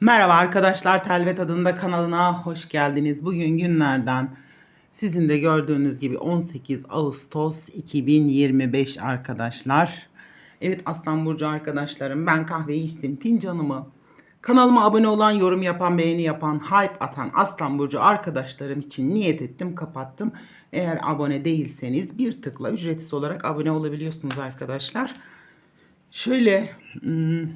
Merhaba arkadaşlar, Telvet adında kanalına hoş geldiniz. Bugün günlerden sizin de gördüğünüz gibi 18 Ağustos 2025 arkadaşlar. Evet Aslan Burcu arkadaşlarım ben kahveyi içtim fincanımı. Kanalıma abone olan, yorum yapan, beğeni yapan, hype atan Aslan Burcu arkadaşlarım için niyet ettim, kapattım. Eğer abone değilseniz bir tıkla ücretsiz olarak abone olabiliyorsunuz arkadaşlar. Şöyle hmm,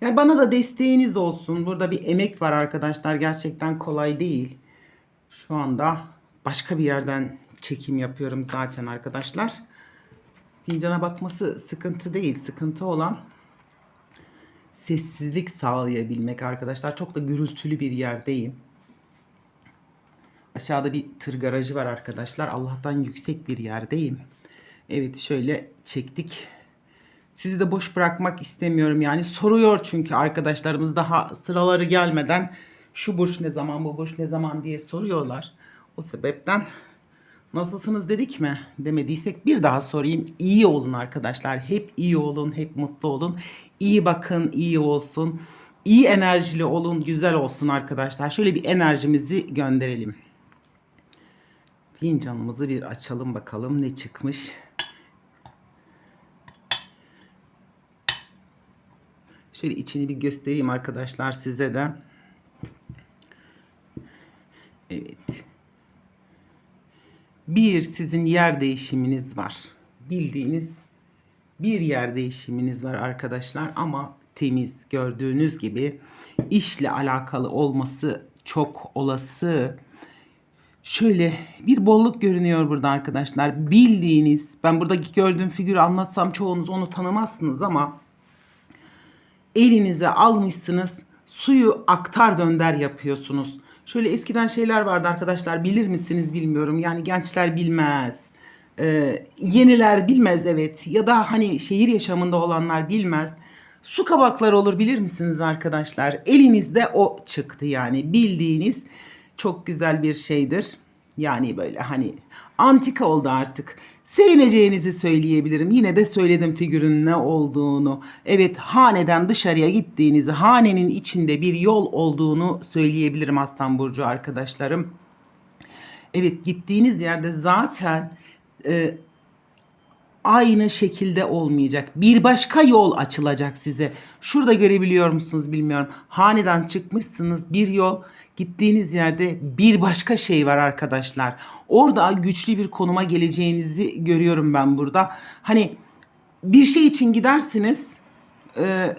yani bana da desteğiniz olsun. Burada bir emek var arkadaşlar. Gerçekten kolay değil. Şu anda başka bir yerden çekim yapıyorum zaten arkadaşlar. Fincana bakması sıkıntı değil. Sıkıntı olan sessizlik sağlayabilmek arkadaşlar. Çok da gürültülü bir yerdeyim. Aşağıda bir tır garajı var arkadaşlar. Allah'tan yüksek bir yerdeyim. Evet şöyle çektik. Sizi de boş bırakmak istemiyorum yani. Soruyor çünkü arkadaşlarımız daha sıraları gelmeden şu burç ne zaman bu burç ne zaman diye soruyorlar. O sebepten nasılsınız dedik mi demediysek bir daha sorayım. İyi olun arkadaşlar. Hep iyi olun, hep mutlu olun. İyi bakın, iyi olsun. İyi enerjili olun, güzel olsun arkadaşlar. Şöyle bir enerjimizi gönderelim. Fincanımızı bir açalım bakalım ne çıkmış. Şöyle içini bir göstereyim arkadaşlar size de. Evet. Bir sizin yer değişiminiz var. Bildiğiniz bir yer değişiminiz var arkadaşlar ama temiz gördüğünüz gibi işle alakalı olması çok olası. Şöyle bir bolluk görünüyor burada arkadaşlar. Bildiğiniz ben buradaki gördüğüm figürü anlatsam çoğunuz onu tanımazsınız ama elinize almışsınız suyu aktar dönder yapıyorsunuz. Şöyle eskiden şeyler vardı arkadaşlar bilir misiniz bilmiyorum yani gençler bilmez. Ee, yeniler bilmez evet ya da hani şehir yaşamında olanlar bilmez. Su kabakları olur bilir misiniz arkadaşlar? Elinizde o çıktı yani bildiğiniz çok güzel bir şeydir. Yani böyle hani antika oldu artık. Sevineceğinizi söyleyebilirim. Yine de söyledim figürün ne olduğunu. Evet haneden dışarıya gittiğinizi, hanenin içinde bir yol olduğunu söyleyebilirim Aslan Burcu arkadaşlarım. Evet gittiğiniz yerde zaten e, aynı şekilde olmayacak. Bir başka yol açılacak size. Şurada görebiliyor musunuz bilmiyorum. Haneden çıkmışsınız bir yol. Gittiğiniz yerde bir başka şey var arkadaşlar. Orada güçlü bir konuma geleceğinizi görüyorum ben burada. Hani bir şey için gidersiniz. E,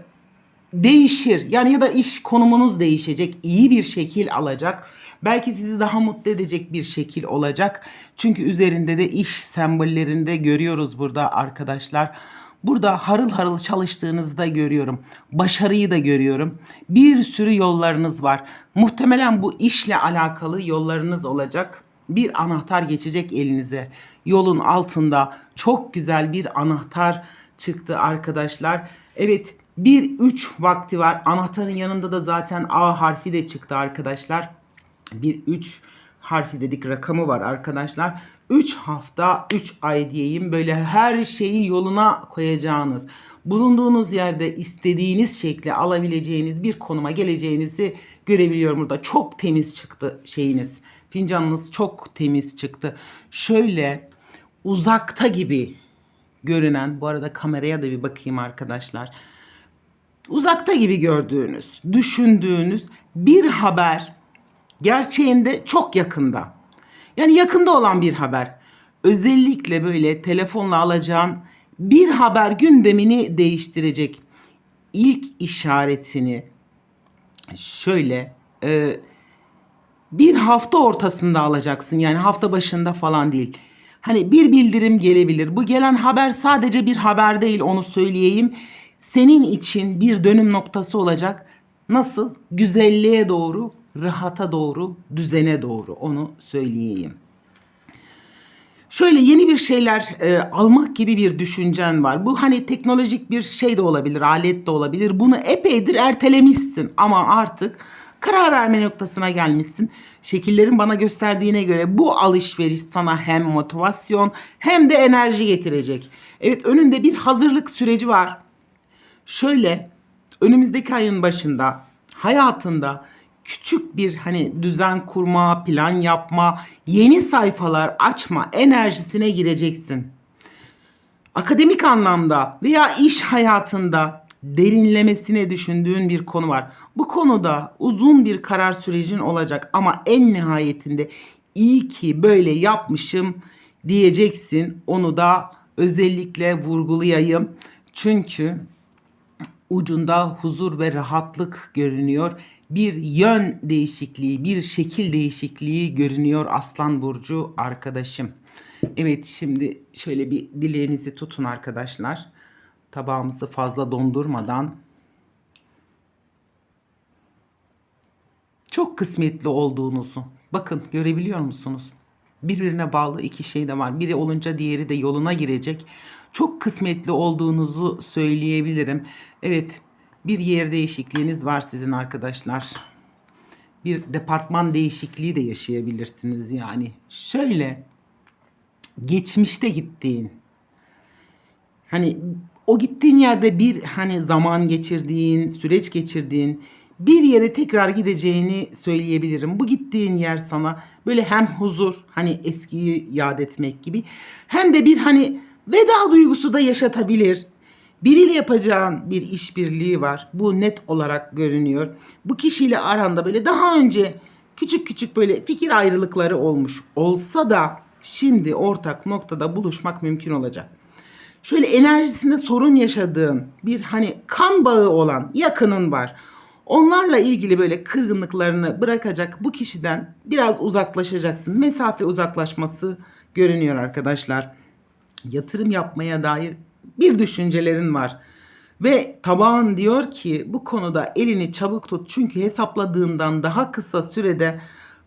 değişir. Yani ya da iş konumunuz değişecek. iyi bir şekil alacak. Belki sizi daha mutlu edecek bir şekil olacak. Çünkü üzerinde de iş sembollerinde görüyoruz burada arkadaşlar. Burada harıl harıl çalıştığınızı da görüyorum. Başarıyı da görüyorum. Bir sürü yollarınız var. Muhtemelen bu işle alakalı yollarınız olacak. Bir anahtar geçecek elinize. Yolun altında çok güzel bir anahtar çıktı arkadaşlar. Evet bir üç vakti var. Anahtarın yanında da zaten A harfi de çıktı arkadaşlar. Bir üç harfi dedik rakamı var arkadaşlar. 3 hafta 3 ay diyeyim böyle her şeyi yoluna koyacağınız bulunduğunuz yerde istediğiniz şekli alabileceğiniz bir konuma geleceğinizi görebiliyorum burada. Çok temiz çıktı şeyiniz. Fincanınız çok temiz çıktı. Şöyle uzakta gibi görünen bu arada kameraya da bir bakayım arkadaşlar uzakta gibi gördüğünüz, düşündüğünüz bir haber gerçeğinde çok yakında. Yani yakında olan bir haber. Özellikle böyle telefonla alacağın bir haber gündemini değiştirecek. İlk işaretini şöyle e, bir hafta ortasında alacaksın. Yani hafta başında falan değil. Hani bir bildirim gelebilir. Bu gelen haber sadece bir haber değil onu söyleyeyim senin için bir dönüm noktası olacak. Nasıl? Güzelliğe doğru, rahata doğru, düzene doğru onu söyleyeyim. Şöyle yeni bir şeyler e, almak gibi bir düşüncen var. Bu hani teknolojik bir şey de olabilir, alet de olabilir. Bunu epeydir ertelemişsin ama artık karar verme noktasına gelmişsin. Şekillerin bana gösterdiğine göre bu alışveriş sana hem motivasyon hem de enerji getirecek. Evet önünde bir hazırlık süreci var. Şöyle önümüzdeki ayın başında hayatında küçük bir hani düzen kurma, plan yapma, yeni sayfalar açma enerjisine gireceksin. Akademik anlamda veya iş hayatında derinlemesine düşündüğün bir konu var. Bu konuda uzun bir karar sürecin olacak ama en nihayetinde iyi ki böyle yapmışım diyeceksin. Onu da özellikle vurgulayayım. Çünkü ucunda huzur ve rahatlık görünüyor. Bir yön değişikliği, bir şekil değişikliği görünüyor Aslan Burcu arkadaşım. Evet şimdi şöyle bir dileğinizi tutun arkadaşlar. Tabağımızı fazla dondurmadan çok kısmetli olduğunuzu bakın görebiliyor musunuz? Birbirine bağlı iki şey de var. Biri olunca diğeri de yoluna girecek. Çok kısmetli olduğunuzu söyleyebilirim. Evet, bir yer değişikliğiniz var sizin arkadaşlar. Bir departman değişikliği de yaşayabilirsiniz yani. Şöyle geçmişte gittiğin hani o gittiğin yerde bir hani zaman geçirdiğin, süreç geçirdiğin bir yere tekrar gideceğini söyleyebilirim. Bu gittiğin yer sana böyle hem huzur, hani eskiyi yad etmek gibi hem de bir hani veda duygusu da yaşatabilir. Biriyle yapacağın bir işbirliği var. Bu net olarak görünüyor. Bu kişiyle aranda böyle daha önce küçük küçük böyle fikir ayrılıkları olmuş olsa da şimdi ortak noktada buluşmak mümkün olacak şöyle enerjisinde sorun yaşadığın bir hani kan bağı olan yakının var. Onlarla ilgili böyle kırgınlıklarını bırakacak bu kişiden biraz uzaklaşacaksın. Mesafe uzaklaşması görünüyor arkadaşlar. Yatırım yapmaya dair bir düşüncelerin var. Ve tabağın diyor ki bu konuda elini çabuk tut çünkü hesapladığından daha kısa sürede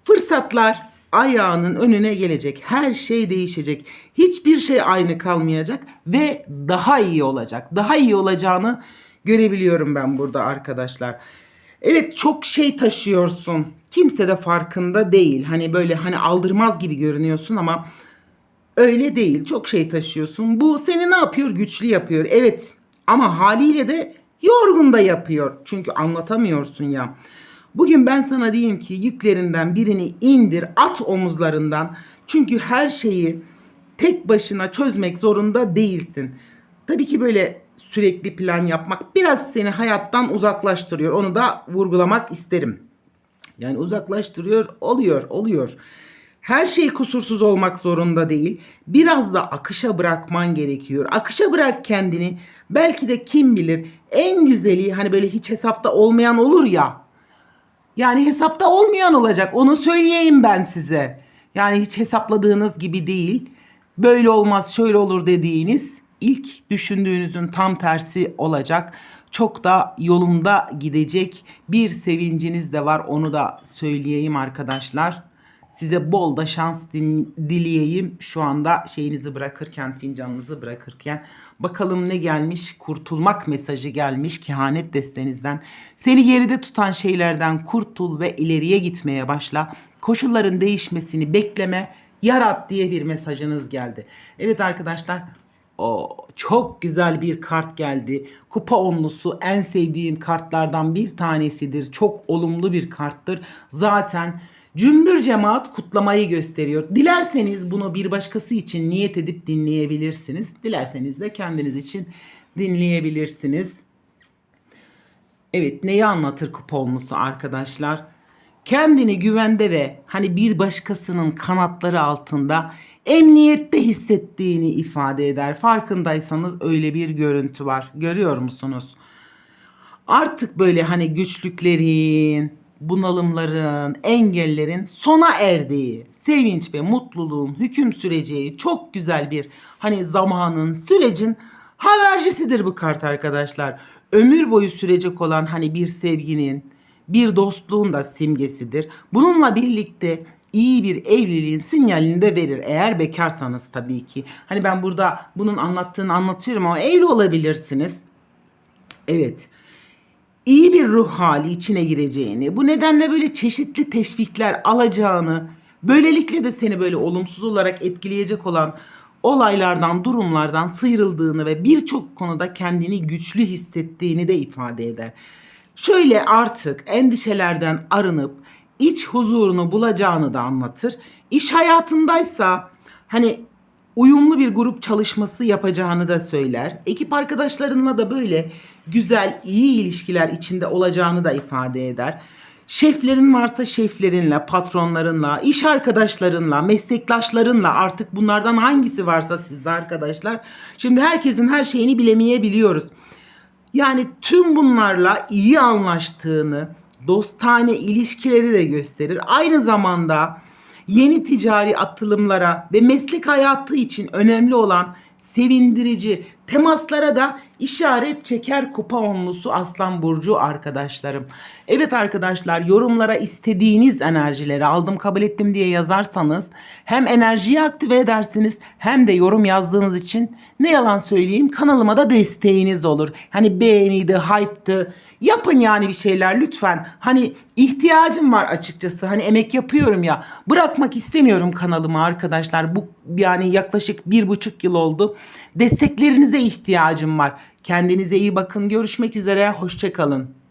fırsatlar ayağının önüne gelecek. Her şey değişecek. Hiçbir şey aynı kalmayacak ve daha iyi olacak. Daha iyi olacağını görebiliyorum ben burada arkadaşlar. Evet çok şey taşıyorsun. Kimse de farkında değil. Hani böyle hani aldırmaz gibi görünüyorsun ama öyle değil. Çok şey taşıyorsun. Bu seni ne yapıyor? Güçlü yapıyor. Evet ama haliyle de yorgun da yapıyor. Çünkü anlatamıyorsun ya. Bugün ben sana diyeyim ki yüklerinden birini indir, at omuzlarından. Çünkü her şeyi tek başına çözmek zorunda değilsin. Tabii ki böyle sürekli plan yapmak biraz seni hayattan uzaklaştırıyor. Onu da vurgulamak isterim. Yani uzaklaştırıyor, oluyor, oluyor. Her şey kusursuz olmak zorunda değil. Biraz da akışa bırakman gerekiyor. Akışa bırak kendini. Belki de kim bilir en güzeli hani böyle hiç hesapta olmayan olur ya. Yani hesapta olmayan olacak. Onu söyleyeyim ben size. Yani hiç hesapladığınız gibi değil. Böyle olmaz, şöyle olur dediğiniz ilk düşündüğünüzün tam tersi olacak. Çok da yolunda gidecek bir sevinciniz de var. Onu da söyleyeyim arkadaşlar. Size bol da şans dileyeyim şu anda şeyinizi bırakırken, fincanınızı bırakırken. Bakalım ne gelmiş? Kurtulmak mesajı gelmiş kehanet destenizden. Seni geride tutan şeylerden kurtul ve ileriye gitmeye başla. Koşulların değişmesini bekleme, yarat diye bir mesajınız geldi. Evet arkadaşlar o çok güzel bir kart geldi. Kupa onlusu en sevdiğim kartlardan bir tanesidir. Çok olumlu bir karttır. Zaten cümbür cemaat kutlamayı gösteriyor. Dilerseniz bunu bir başkası için niyet edip dinleyebilirsiniz. Dilerseniz de kendiniz için dinleyebilirsiniz. Evet neyi anlatır kupa onlusu arkadaşlar? Kendini güvende ve hani bir başkasının kanatları altında emniyette hissettiğini ifade eder. Farkındaysanız öyle bir görüntü var. Görüyor musunuz? Artık böyle hani güçlüklerin, bunalımların, engellerin sona erdiği, sevinç ve mutluluğun hüküm süreceği çok güzel bir hani zamanın, sürecin habercisidir bu kart arkadaşlar. Ömür boyu sürecek olan hani bir sevginin, bir dostluğun da simgesidir. Bununla birlikte iyi bir evliliğin sinyalini de verir. Eğer bekarsanız tabii ki. Hani ben burada bunun anlattığını anlatıyorum ama evli olabilirsiniz. Evet. İyi bir ruh hali içine gireceğini, bu nedenle böyle çeşitli teşvikler alacağını, böylelikle de seni böyle olumsuz olarak etkileyecek olan olaylardan, durumlardan sıyrıldığını ve birçok konuda kendini güçlü hissettiğini de ifade eder. Şöyle artık endişelerden arınıp iç huzurunu bulacağını da anlatır. İş hayatındaysa hani uyumlu bir grup çalışması yapacağını da söyler. Ekip arkadaşlarınla da böyle güzel, iyi ilişkiler içinde olacağını da ifade eder. Şeflerin varsa şeflerinle, patronlarınla, iş arkadaşlarınla, meslektaşlarınla artık bunlardan hangisi varsa sizde arkadaşlar. Şimdi herkesin her şeyini bilemeyebiliyoruz. Yani tüm bunlarla iyi anlaştığını, dostane ilişkileri de gösterir. Aynı zamanda yeni ticari atılımlara ve meslek hayatı için önemli olan sevindirici temaslara da işaret çeker kupa onlusu Aslan Burcu arkadaşlarım. Evet arkadaşlar yorumlara istediğiniz enerjileri aldım kabul ettim diye yazarsanız hem enerjiyi aktive edersiniz hem de yorum yazdığınız için ne yalan söyleyeyim kanalıma da desteğiniz olur. Hani beğeniydi, hype'tı. Yapın yani bir şeyler lütfen. Hani ihtiyacım var açıkçası. Hani emek yapıyorum ya. Bırakmak istemiyorum kanalımı arkadaşlar. Bu yani yaklaşık bir buçuk yıl Desteklerinize ihtiyacım var. Kendinize iyi bakın. Görüşmek üzere. Hoşçakalın.